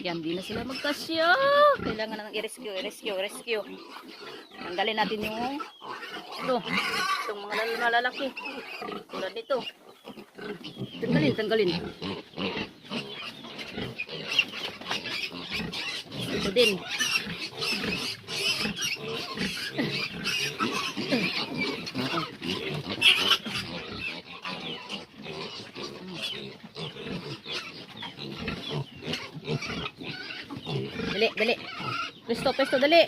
Yan, di na sila magkasya. Kailangan na ng i-rescue, i-rescue, i-rescue. Tanggalin natin yung ito, itong mga lal- malalaki. Tulad nito. Tanggalin, tanggalin. Ito din. Dali, dali. Pwesto, pwesto, dali.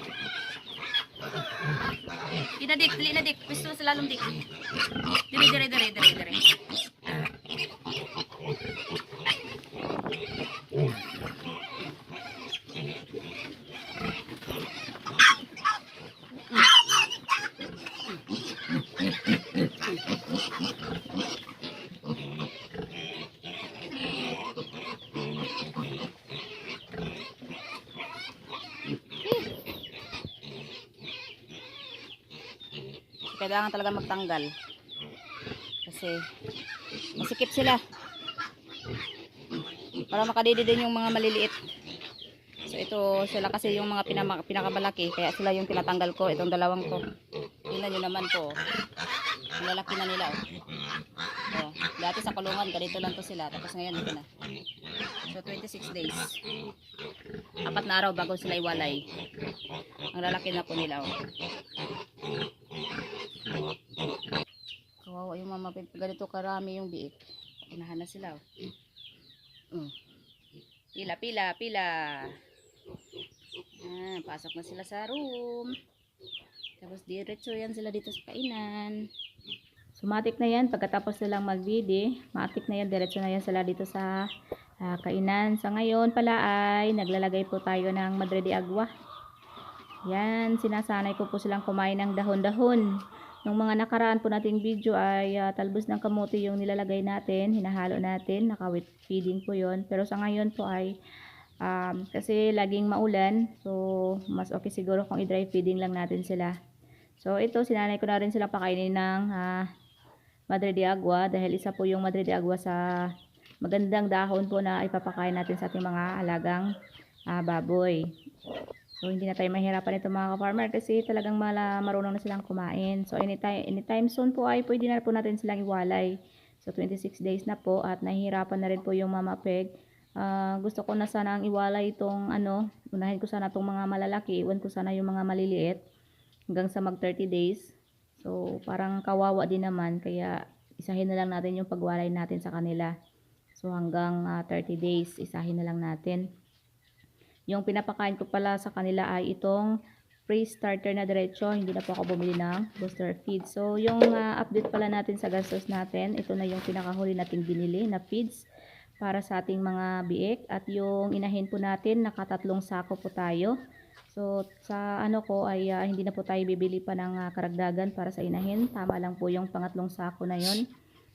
Di na dik, dali na dik. Pwesto sa lalong dik. Dali, dali, dali, dali, dali. Kailangan talaga magtanggal. Kasi masikip sila. Para makadidi din yung mga maliliit. So ito sila kasi yung mga pinama, pinakamalaki. Kaya sila yung tinatanggal ko. Itong dalawang to. Tingnan nyo naman to. Lalaki na nila. Oh. Oh, dati sa kulungan, ganito lang to sila. Tapos ngayon, ito na. So, 26 days. Apat na araw bago sila iwalay. Ang lalaki na po nila. Oh. Mama pig. Ganito karami yung biik. Unahan na sila. Oh. Mm. Pila, pila, pila. Ah, pasok na sila sa room. Tapos diretso yan sila dito sa kainan. Sumatik na yan pagkatapos nilang magbidi. Matik na yan, diretso na yan sila dito sa ah, kainan. Sa ngayon pala ay naglalagay po tayo ng madre de agua. Yan, sinasanay ko po silang kumain ng dahon-dahon. Nung mga nakaraan po nating video ay ah, talbos ng kamote yung nilalagay natin, hinahalo natin, nakawit feeding po yon Pero sa ngayon po ay um, kasi laging maulan, so mas okay siguro kung i-dry feeding lang natin sila. So ito, sinanay ko na rin silang pakainin ng ah, Madre de Agua dahil isa po yung Madre de Agua sa magandang dahon po na ipapakain natin sa ating mga alagang ah, baboy. So, hindi na tayo mahirapan ito mga ka-farmer kasi talagang mala, marunong na silang kumain. So, anytime, anytime soon po ay pwede na po natin silang iwalay. So, 26 days na po at nahihirapan na rin po yung mama peg. Ah, gusto ko na sana ang iwalay itong ano, unahin ko sana itong mga malalaki, iwan ko sana yung mga maliliit hanggang sa mag 30 days. So, parang kawawa din naman kaya isahin na lang natin yung pagwalay natin sa kanila. So, hanggang ah, 30 days, isahin na lang natin. Yung pinapakain ko pala sa kanila ay itong pre-starter na diretso. Hindi na po ako bumili ng booster feed. So, yung ah, update pala natin sa gastos natin, ito na yung pinakahuli nating binili na feeds para sa ating mga biik. At yung inahin po natin, nakatatlong sako po tayo. So, sa ano ko ay ah, hindi na po tayo bibili pa ng ah, karagdagan para sa inahin. Tama lang po yung pangatlong sako na yon.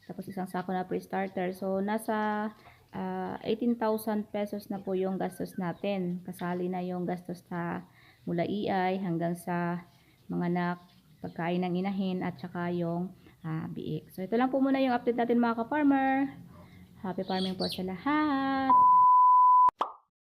Tapos isang sako na pre-starter. So, nasa ah, 18,000 pesos na po yung gastos natin. Kasali na yung gastos sa mula EI hanggang sa mga anak, pagkain ng inahin at saka yung ah, biik. So, ito lang po muna yung update natin mga ka-farmer. Happy farming po sa lahat!